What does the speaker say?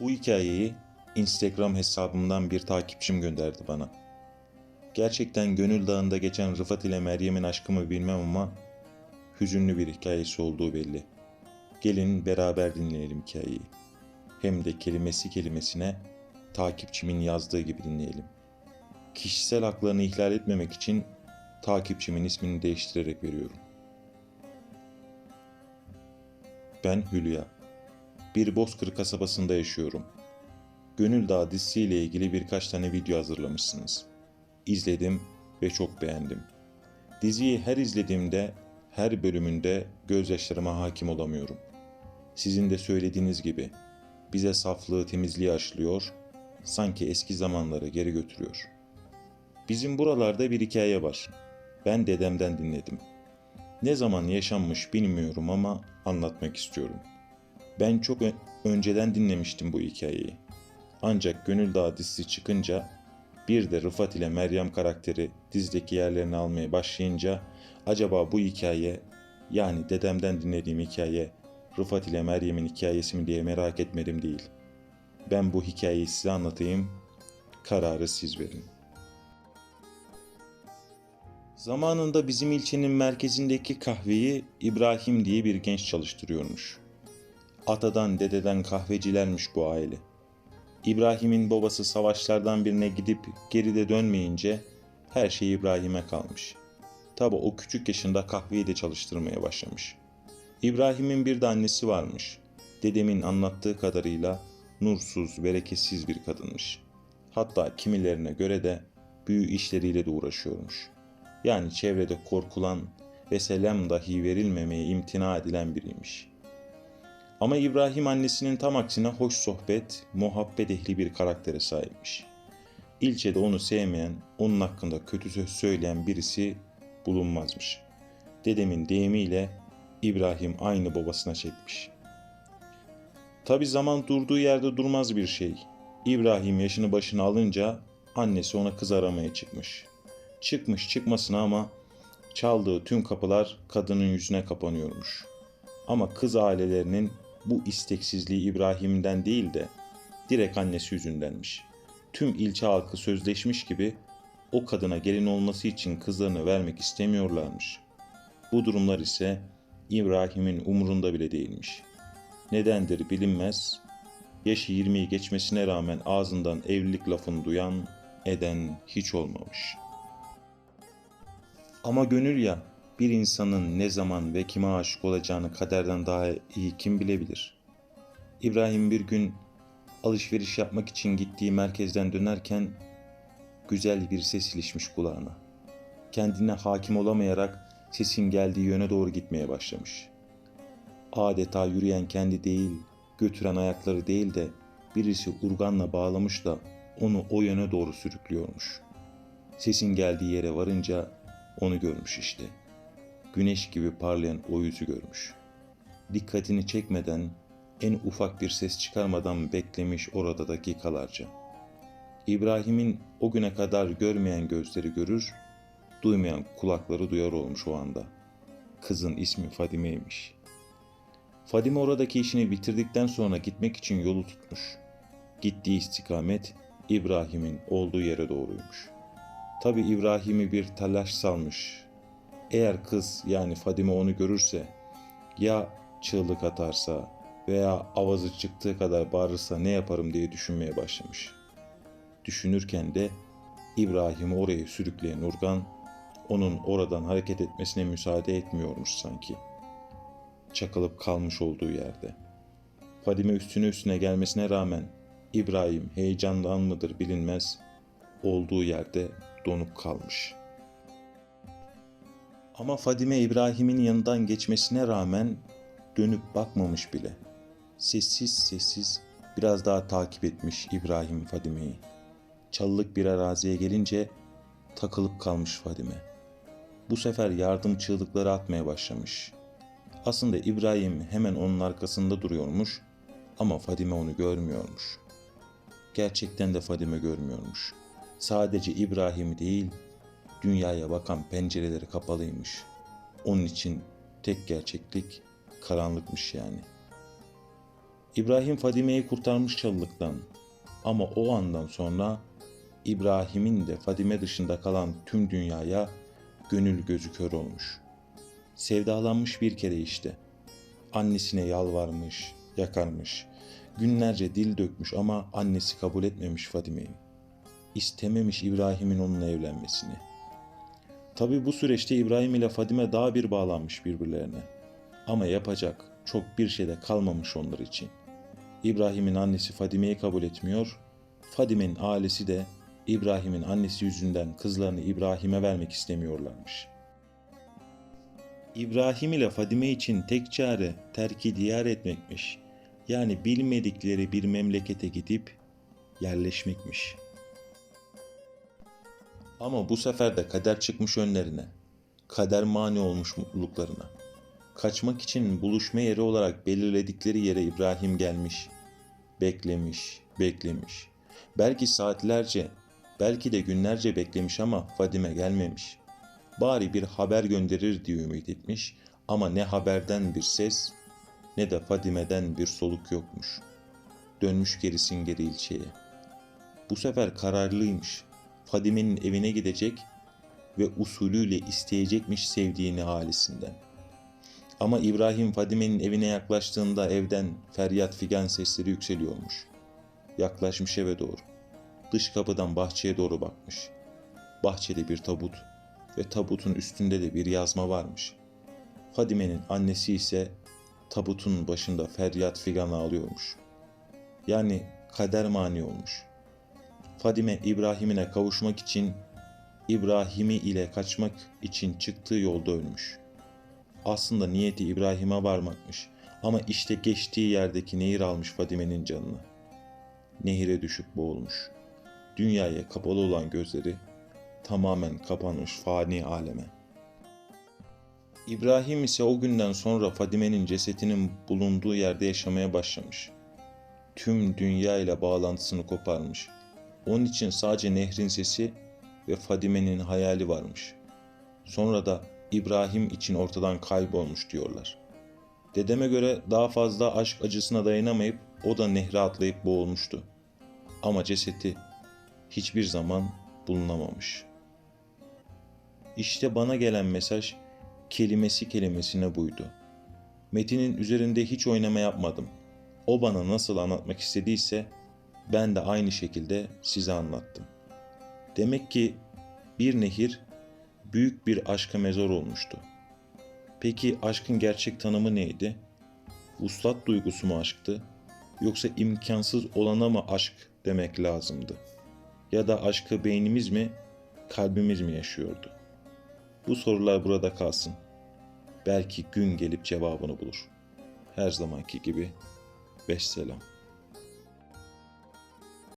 Bu hikayeyi Instagram hesabımdan bir takipçim gönderdi bana. Gerçekten Gönül Dağı'nda geçen Rıfat ile Meryem'in aşkımı bilmem ama hüzünlü bir hikayesi olduğu belli. Gelin beraber dinleyelim hikayeyi. Hem de kelimesi kelimesine takipçimin yazdığı gibi dinleyelim. Kişisel haklarını ihlal etmemek için takipçimin ismini değiştirerek veriyorum. Ben Hülya. Bir Bozkır kasabasında yaşıyorum. Gönül Dağı dizisiyle ilgili birkaç tane video hazırlamışsınız. İzledim ve çok beğendim. Diziyi her izlediğimde, her bölümünde gözyaşlarıma hakim olamıyorum. Sizin de söylediğiniz gibi bize saflığı, temizliği aşılıyor, sanki eski zamanlara geri götürüyor. Bizim buralarda bir hikaye var. Ben dedemden dinledim. Ne zaman yaşanmış bilmiyorum ama anlatmak istiyorum. Ben çok önceden dinlemiştim bu hikayeyi. Ancak Gönül Dağı dizisi çıkınca bir de Rıfat ile Meryem karakteri dizideki yerlerini almaya başlayınca acaba bu hikaye yani dedemden dinlediğim hikaye Rıfat ile Meryem'in hikayesi mi diye merak etmedim değil. Ben bu hikayeyi size anlatayım, kararı siz verin. Zamanında bizim ilçenin merkezindeki kahveyi İbrahim diye bir genç çalıştırıyormuş. Atadan dededen kahvecilermiş bu aile. İbrahim'in babası savaşlardan birine gidip geride dönmeyince her şey İbrahim'e kalmış. Tabi o küçük yaşında kahveyi de çalıştırmaya başlamış. İbrahim'in bir de annesi varmış. Dedemin anlattığı kadarıyla nursuz, bereketsiz bir kadınmış. Hatta kimilerine göre de büyü işleriyle de uğraşıyormuş. Yani çevrede korkulan ve selam dahi verilmemeye imtina edilen biriymiş.'' Ama İbrahim annesinin tam aksine hoş sohbet, muhabbet ehli bir karaktere sahipmiş. İlçede onu sevmeyen, onun hakkında kötü söz söyleyen birisi bulunmazmış. Dedemin deyimiyle İbrahim aynı babasına çekmiş. Tabi zaman durduğu yerde durmaz bir şey. İbrahim yaşını başına alınca annesi ona kız aramaya çıkmış. Çıkmış çıkmasına ama çaldığı tüm kapılar kadının yüzüne kapanıyormuş. Ama kız ailelerinin bu isteksizliği İbrahim'den değil de direkt annesi yüzündenmiş. Tüm ilçe halkı sözleşmiş gibi o kadına gelin olması için kızlarını vermek istemiyorlarmış. Bu durumlar ise İbrahim'in umurunda bile değilmiş. Nedendir bilinmez. Yaşı 20'yi geçmesine rağmen ağzından evlilik lafını duyan, eden hiç olmamış. Ama gönül ya, bir insanın ne zaman ve kime aşık olacağını kaderden daha iyi kim bilebilir? İbrahim bir gün alışveriş yapmak için gittiği merkezden dönerken güzel bir ses ilişmiş kulağına. Kendine hakim olamayarak sesin geldiği yöne doğru gitmeye başlamış. Adeta yürüyen kendi değil, götüren ayakları değil de birisi urganla bağlamış da onu o yöne doğru sürüklüyormuş. Sesin geldiği yere varınca onu görmüş işte.'' Güneş gibi parlayan o yüzü görmüş. Dikkatini çekmeden, en ufak bir ses çıkarmadan beklemiş orada dakikalarca. İbrahim'in o güne kadar görmeyen gözleri görür, duymayan kulakları duyar olmuş o anda. Kızın ismi Fadime'ymiş. Fadime oradaki işini bitirdikten sonra gitmek için yolu tutmuş. Gittiği istikamet İbrahim'in olduğu yere doğruymuş. Tabi İbrahim'i bir telaş salmış, eğer kız yani Fadime onu görürse ya çığlık atarsa veya avazı çıktığı kadar bağırırsa ne yaparım diye düşünmeye başlamış. Düşünürken de İbrahim'i oraya sürükleyen Urgan onun oradan hareket etmesine müsaade etmiyormuş sanki. Çakılıp kalmış olduğu yerde. Fadime üstüne üstüne gelmesine rağmen İbrahim heyecandan mıdır bilinmez olduğu yerde donup kalmış.'' Ama Fadime İbrahim'in yanından geçmesine rağmen dönüp bakmamış bile. Sessiz sessiz biraz daha takip etmiş İbrahim Fadime'yi. Çalılık bir araziye gelince takılıp kalmış Fadime. Bu sefer yardım çığlıkları atmaya başlamış. Aslında İbrahim hemen onun arkasında duruyormuş ama Fadime onu görmüyormuş. Gerçekten de Fadime görmüyormuş. Sadece İbrahim değil, dünyaya bakan pencereleri kapalıymış. Onun için tek gerçeklik karanlıkmış yani. İbrahim Fadime'yi kurtarmış çalılıktan. Ama o andan sonra İbrahim'in de Fadime dışında kalan tüm dünyaya gönül gözü kör olmuş. Sevdalanmış bir kere işte. Annesine yalvarmış, yakarmış. Günlerce dil dökmüş ama annesi kabul etmemiş Fadime'yi. İstememiş İbrahim'in onunla evlenmesini. Tabi bu süreçte İbrahim ile Fadime daha bir bağlanmış birbirlerine. Ama yapacak çok bir şey de kalmamış onlar için. İbrahim'in annesi Fadime'yi kabul etmiyor, Fadime'nin ailesi de İbrahim'in annesi yüzünden kızlarını İbrahim'e vermek istemiyorlarmış. İbrahim ile Fadime için tek çare terki diyar etmekmiş. Yani bilmedikleri bir memlekete gidip yerleşmekmiş. Ama bu sefer de kader çıkmış önlerine. Kader mani olmuş mutluluklarına. Kaçmak için buluşma yeri olarak belirledikleri yere İbrahim gelmiş. Beklemiş, beklemiş. Belki saatlerce, belki de günlerce beklemiş ama Fadime gelmemiş. Bari bir haber gönderir diye ümit etmiş ama ne haberden bir ses ne de Fadime'den bir soluk yokmuş. Dönmüş gerisin geri ilçeye. Bu sefer kararlıymış. Fadime'nin evine gidecek ve usulüyle isteyecekmiş sevdiğini ailesinden. Ama İbrahim Fadime'nin evine yaklaştığında evden feryat figan sesleri yükseliyormuş. Yaklaşmış eve doğru. Dış kapıdan bahçeye doğru bakmış. Bahçede bir tabut ve tabutun üstünde de bir yazma varmış. Fadime'nin annesi ise tabutun başında feryat figan ağlıyormuş. Yani kader mani olmuş. Fadime İbrahim'ine kavuşmak için İbrahim'i ile kaçmak için çıktığı yolda ölmüş. Aslında niyeti İbrahim'e varmakmış ama işte geçtiği yerdeki nehir almış Fadime'nin canını. Nehire düşüp boğulmuş. Dünyaya kapalı olan gözleri tamamen kapanmış fani aleme. İbrahim ise o günden sonra Fadime'nin cesetinin bulunduğu yerde yaşamaya başlamış. Tüm dünya ile bağlantısını koparmış. Onun için sadece nehrin sesi ve Fadime'nin hayali varmış. Sonra da İbrahim için ortadan kaybolmuş diyorlar. Dedeme göre daha fazla aşk acısına dayanamayıp o da nehre atlayıp boğulmuştu. Ama cesedi hiçbir zaman bulunamamış. İşte bana gelen mesaj kelimesi kelimesine buydu. Metinin üzerinde hiç oynama yapmadım. O bana nasıl anlatmak istediyse ben de aynı şekilde size anlattım. Demek ki bir nehir büyük bir aşka mezar olmuştu. Peki aşkın gerçek tanımı neydi? Vuslat duygusu mu aşktı? Yoksa imkansız olana mı aşk demek lazımdı? Ya da aşkı beynimiz mi, kalbimiz mi yaşıyordu? Bu sorular burada kalsın. Belki gün gelip cevabını bulur. Her zamanki gibi Vesselam.